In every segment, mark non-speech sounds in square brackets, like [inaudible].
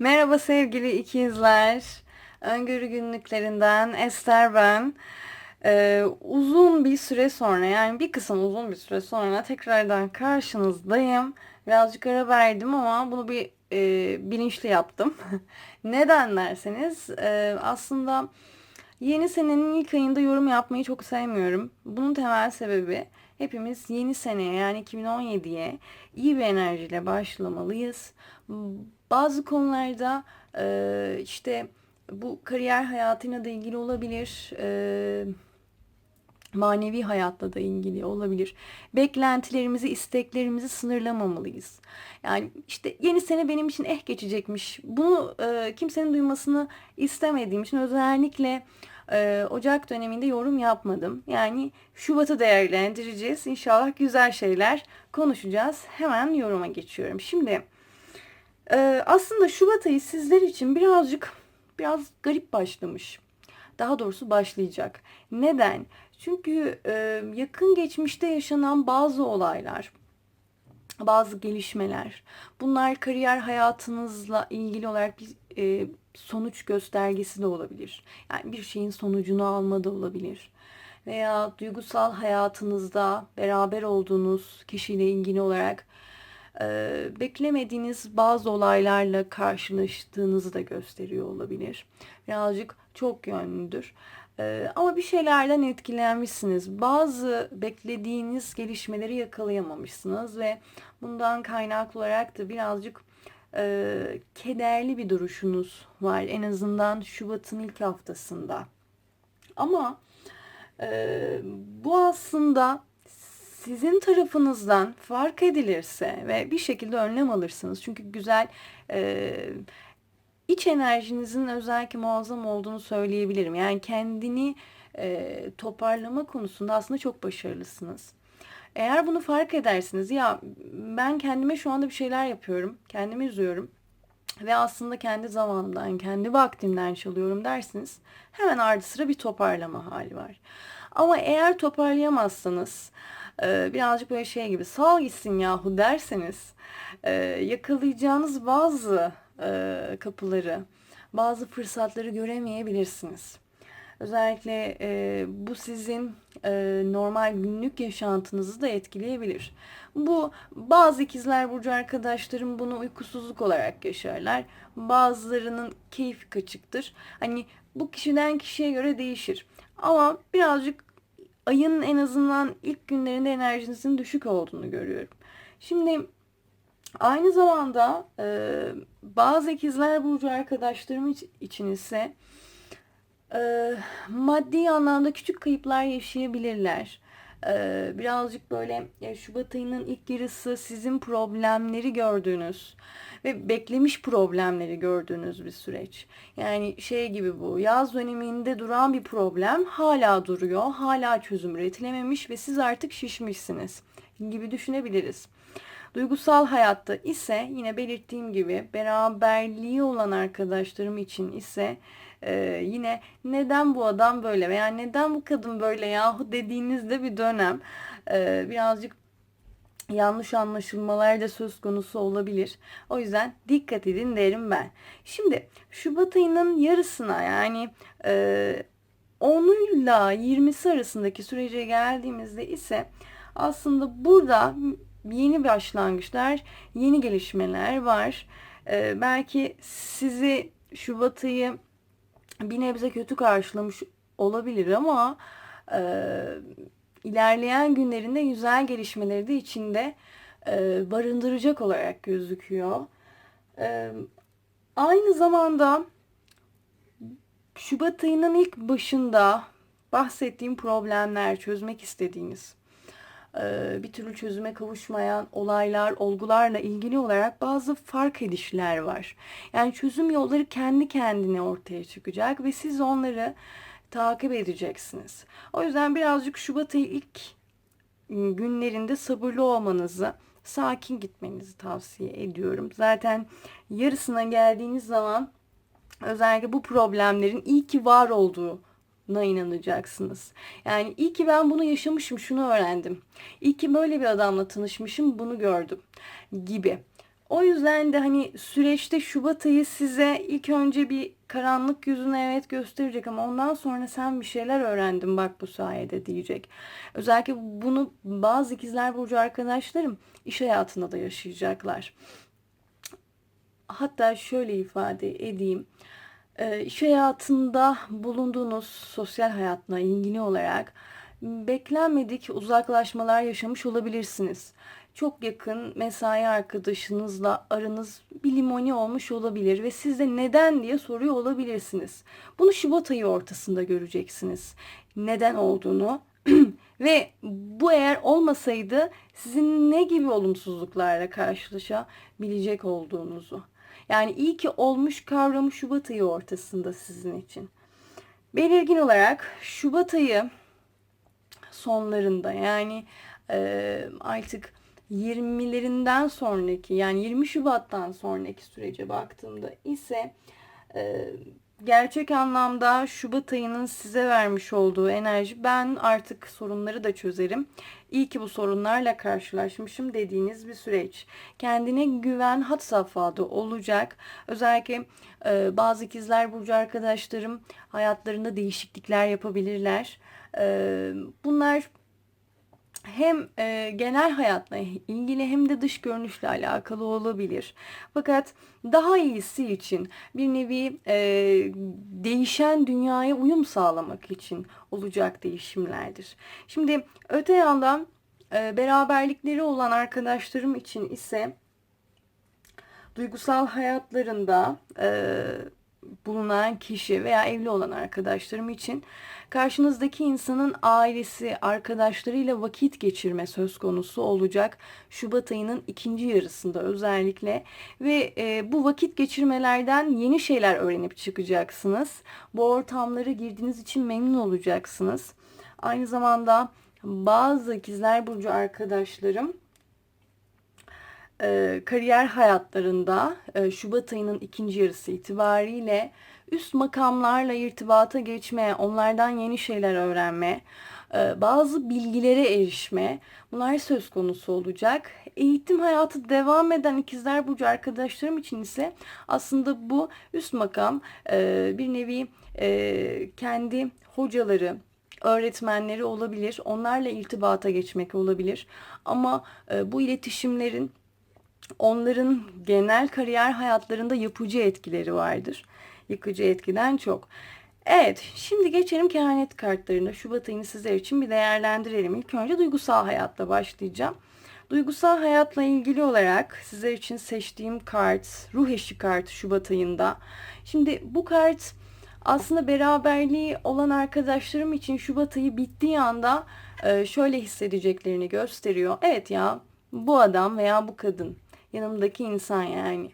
Merhaba sevgili ikizler. Öngörü günlüklerinden Ester ben. Ee, uzun bir süre sonra yani bir kısım uzun bir süre sonra tekrardan karşınızdayım. Birazcık ara verdim ama bunu bir e, bilinçli yaptım. [laughs] Neden derseniz e, aslında yeni senenin ilk ayında yorum yapmayı çok sevmiyorum. Bunun temel sebebi hepimiz yeni seneye yani 2017'ye iyi bir enerjiyle başlamalıyız. Bazı konularda işte bu kariyer hayatına da ilgili olabilir. E, manevi hayatla da ilgili olabilir. Beklentilerimizi, isteklerimizi sınırlamamalıyız. Yani işte yeni sene benim için eh geçecekmiş. Bunu e, kimsenin duymasını istemediğim için özellikle e, Ocak döneminde yorum yapmadım. Yani Şubat'ı değerlendireceğiz. İnşallah güzel şeyler konuşacağız. Hemen yoruma geçiyorum. Şimdi ee, aslında Şubat ayı sizler için birazcık biraz garip başlamış. Daha doğrusu başlayacak. Neden? Çünkü e, yakın geçmişte yaşanan bazı olaylar, bazı gelişmeler, bunlar kariyer hayatınızla ilgili olarak bir e, sonuç göstergesi de olabilir. Yani bir şeyin sonucunu alma da olabilir. Veya duygusal hayatınızda beraber olduğunuz kişiyle ilgili olarak e, beklemediğiniz bazı olaylarla karşılaştığınızı da gösteriyor olabilir. Birazcık çok yönlüdür. E, ama bir şeylerden etkilenmişsiniz. Bazı beklediğiniz gelişmeleri yakalayamamışsınız ve bundan kaynaklı olarak da birazcık e, kederli bir duruşunuz var. En azından Şubat'ın ilk haftasında. Ama e, bu aslında sizin tarafınızdan fark edilirse ve bir şekilde önlem alırsınız. Çünkü güzel e, iç enerjinizin özellikle muazzam olduğunu söyleyebilirim. Yani kendini e, toparlama konusunda aslında çok başarılısınız. Eğer bunu fark edersiniz ya ben kendime şu anda bir şeyler yapıyorum, kendimi üzüyorum ve aslında kendi zamanımdan, kendi vaktimden çalıyorum dersiniz. Hemen ardı sıra bir toparlama hali var. Ama eğer toparlayamazsanız e, birazcık böyle şey gibi sağ gitsin yahu derseniz e, yakalayacağınız bazı e, kapıları, bazı fırsatları göremeyebilirsiniz. Özellikle e, bu sizin e, normal günlük yaşantınızı da etkileyebilir. Bu bazı ikizler burcu arkadaşlarım bunu uykusuzluk olarak yaşarlar. Bazılarının keyfi kaçıktır. Hani bu kişiden kişiye göre değişir. Ama birazcık ayın en azından ilk günlerinde enerjinizin düşük olduğunu görüyorum. Şimdi aynı zamanda e, bazı ikizler burcu arkadaşlarım için ise e, maddi anlamda küçük kayıplar yaşayabilirler. E, birazcık böyle ya Şubat ayının ilk yarısı sizin problemleri gördüğünüz ve beklemiş problemleri gördüğünüz bir süreç. Yani şey gibi bu yaz döneminde duran bir problem hala duruyor, hala çözüm üretilememiş ve siz artık şişmişsiniz gibi düşünebiliriz. Duygusal hayatta ise yine belirttiğim gibi beraberliği olan arkadaşlarım için ise e, yine neden bu adam böyle veya neden bu kadın böyle yahu dediğinizde bir dönem e, birazcık yanlış anlaşılmalar da söz konusu olabilir. O yüzden dikkat edin derim ben. Şimdi Şubat ayının yarısına yani e, 10 ile 20'si arasındaki sürece geldiğimizde ise aslında burada yeni başlangıçlar, yeni gelişmeler var. E, belki sizi Şubat ayı bir nebze kötü karşılamış olabilir ama e, ilerleyen günlerinde güzel gelişmeleri de içinde e, barındıracak olarak gözüküyor. E, aynı zamanda Şubat ayının ilk başında bahsettiğim problemler, çözmek istediğiniz, bir türlü çözüme kavuşmayan olaylar, olgularla ilgili olarak bazı fark edişler var. Yani çözüm yolları kendi kendine ortaya çıkacak ve siz onları takip edeceksiniz. O yüzden birazcık Şubat ayı ilk ıı, günlerinde sabırlı olmanızı, sakin gitmenizi tavsiye ediyorum. Zaten yarısına geldiğiniz zaman özellikle bu problemlerin iyi ki var olduğuna inanacaksınız. Yani iyi ki ben bunu yaşamışım, şunu öğrendim. İyi ki böyle bir adamla tanışmışım, bunu gördüm gibi. O yüzden de hani süreçte Şubat ayı size ilk önce bir karanlık yüzünü evet gösterecek ama ondan sonra sen bir şeyler öğrendin bak bu sayede diyecek. Özellikle bunu bazı ikizler burcu arkadaşlarım iş hayatında da yaşayacaklar. Hatta şöyle ifade edeyim. E, iş hayatında bulunduğunuz sosyal hayatla ilgili olarak beklenmedik uzaklaşmalar yaşamış olabilirsiniz. Çok yakın mesai arkadaşınızla aranız bir limoni olmuş olabilir ve siz de neden diye soruyor olabilirsiniz. Bunu Şubat ayı ortasında göreceksiniz. Neden olduğunu [clears throat] ve bu eğer olmasaydı sizin ne gibi olumsuzluklarla karşılaşabilecek olduğunuzu. Yani iyi ki olmuş kavramı Şubat ayı ortasında sizin için. Belirgin olarak Şubat ayı sonlarında yani e, artık 20'lerinden sonraki yani 20 Şubat'tan sonraki sürece baktığımda ise e, gerçek anlamda Şubat ayının size vermiş olduğu enerji ben artık sorunları da çözerim. İyi ki bu sorunlarla karşılaşmışım dediğiniz bir süreç. Kendine güven hat safhada olacak. Özellikle e, bazı ikizler burcu arkadaşlarım hayatlarında değişiklikler yapabilirler. E, bunlar hem e, genel hayatla ilgili hem de dış görünüşle alakalı olabilir. Fakat daha iyisi için bir nevi e, değişen dünyaya uyum sağlamak için olacak değişimlerdir. Şimdi öte yandan e, beraberlikleri olan arkadaşlarım için ise duygusal hayatlarında e, bulunan kişi veya evli olan arkadaşlarım için karşınızdaki insanın ailesi, arkadaşlarıyla vakit geçirme söz konusu olacak. Şubat ayının ikinci yarısında özellikle ve e, bu vakit geçirmelerden yeni şeyler öğrenip çıkacaksınız. Bu ortamlara girdiğiniz için memnun olacaksınız. Aynı zamanda bazı ikizler burcu arkadaşlarım e, kariyer hayatlarında e, Şubat ayının ikinci yarısı itibariyle üst makamlarla irtibata geçme, onlardan yeni şeyler öğrenme, e, bazı bilgilere erişme bunlar söz konusu olacak. Eğitim hayatı devam eden ikizler burcu arkadaşlarım için ise aslında bu üst makam e, bir nevi e, kendi hocaları, öğretmenleri olabilir. Onlarla irtibata geçmek olabilir. Ama bu iletişimlerin onların genel kariyer hayatlarında yapıcı etkileri vardır. Yıkıcı etkiden çok. Evet, şimdi geçelim kehanet kartlarına. Şubat ayını sizler için bir değerlendirelim. İlk önce duygusal hayatla başlayacağım. Duygusal hayatla ilgili olarak sizler için seçtiğim kart, ruh eşi kartı Şubat ayında. Şimdi bu kart aslında beraberliği olan arkadaşlarım için Şubat ayı bittiği anda e, şöyle hissedeceklerini gösteriyor. Evet ya bu adam veya bu kadın yanımdaki insan yani.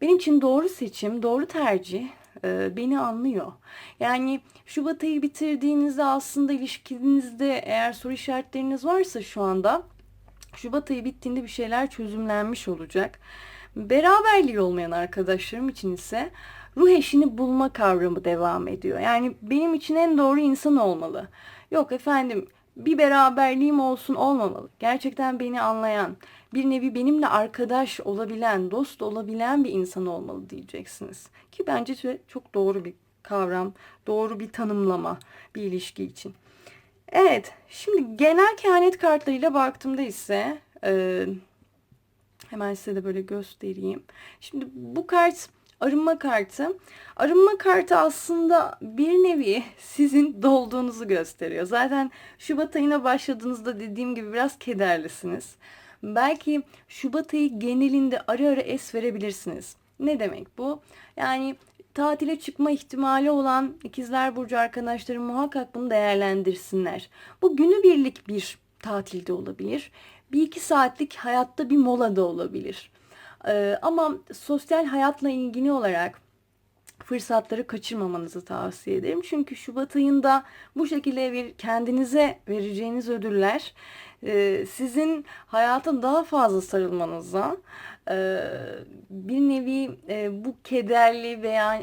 Benim için doğru seçim, doğru tercih e, beni anlıyor. Yani Şubat ayı bitirdiğinizde aslında ilişkinizde eğer soru işaretleriniz varsa şu anda Şubat ayı bittiğinde bir şeyler çözümlenmiş olacak. Beraberliği olmayan arkadaşlarım için ise ruh eşini bulma kavramı devam ediyor. Yani benim için en doğru insan olmalı. Yok efendim bir beraberliğim olsun olmamalı. Gerçekten beni anlayan, bir nevi benimle arkadaş olabilen, dost olabilen bir insan olmalı diyeceksiniz. Ki bence çok doğru bir kavram, doğru bir tanımlama bir ilişki için. Evet, şimdi genel kehanet kartlarıyla baktığımda ise e, hemen size de böyle göstereyim. Şimdi bu kart arınma kartı. Arınma kartı aslında bir nevi sizin dolduğunuzu gösteriyor. Zaten Şubat ayına başladığınızda dediğim gibi biraz kederlisiniz. Belki Şubat ayı genelinde ara ara es verebilirsiniz. Ne demek bu? Yani tatile çıkma ihtimali olan ikizler burcu arkadaşlarım muhakkak bunu değerlendirsinler. Bu günübirlik bir tatilde olabilir. Bir iki saatlik hayatta bir mola da olabilir. Ee, ama sosyal hayatla ilgili olarak fırsatları kaçırmamanızı tavsiye ederim. Çünkü Şubat ayında bu şekilde bir kendinize vereceğiniz ödüller e, sizin hayata daha fazla sarılmanıza e, bir nevi e, bu kederli veya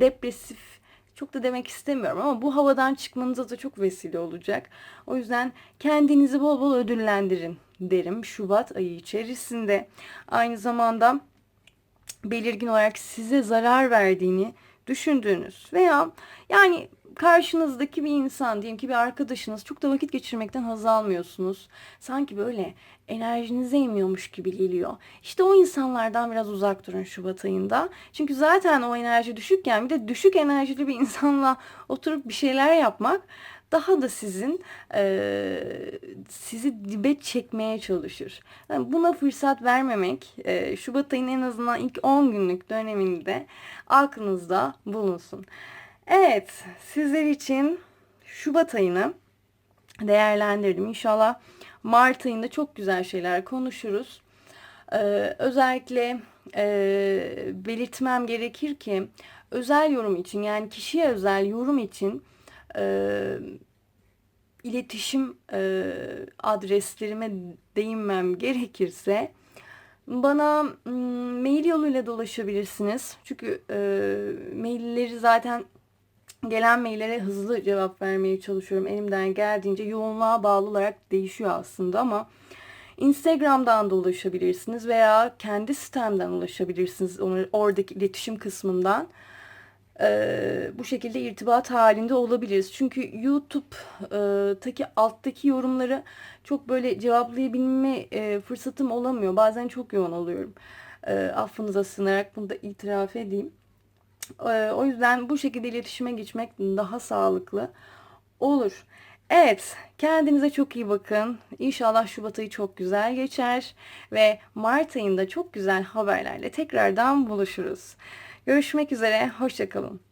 depresif çok da demek istemiyorum ama bu havadan çıkmanıza da çok vesile olacak. O yüzden kendinizi bol bol ödüllendirin derim Şubat ayı içerisinde. Aynı zamanda belirgin olarak size zarar verdiğini düşündüğünüz veya yani karşınızdaki bir insan diyelim ki bir arkadaşınız çok da vakit geçirmekten haz almıyorsunuz. Sanki böyle enerjinize emiyormuş gibi geliyor. İşte o insanlardan biraz uzak durun Şubat ayında. Çünkü zaten o enerji düşükken bir de düşük enerjili bir insanla oturup bir şeyler yapmak daha da sizin e, sizi dibe çekmeye çalışır. Yani buna fırsat vermemek e, Şubat ayının en azından ilk 10 günlük döneminde aklınızda bulunsun. Evet sizler için Şubat ayını değerlendirdim. İnşallah Mart ayında çok güzel şeyler konuşuruz. Ee, özellikle e, belirtmem gerekir ki özel yorum için yani kişiye özel yorum için e, iletişim e, adreslerime değinmem gerekirse bana mail yoluyla da ulaşabilirsiniz. Çünkü e, mailleri zaten gelen maillere hızlı cevap vermeye çalışıyorum. Elimden geldiğince yoğunluğa bağlı olarak değişiyor aslında ama Instagram'dan da ulaşabilirsiniz veya kendi sitemden ulaşabilirsiniz oradaki iletişim kısmından. Ee, bu şekilde irtibat halinde olabiliriz. Çünkü YouTube'daki alttaki yorumları çok böyle cevaplayabilme e, fırsatım olamıyor. Bazen çok yoğun oluyorum. E, affınıza sığınarak bunu da itiraf edeyim. E, o yüzden bu şekilde iletişime geçmek daha sağlıklı olur. Evet, kendinize çok iyi bakın. İnşallah Şubat ayı çok güzel geçer ve Mart ayında çok güzel haberlerle tekrardan buluşuruz. Görüşmek üzere, hoşçakalın.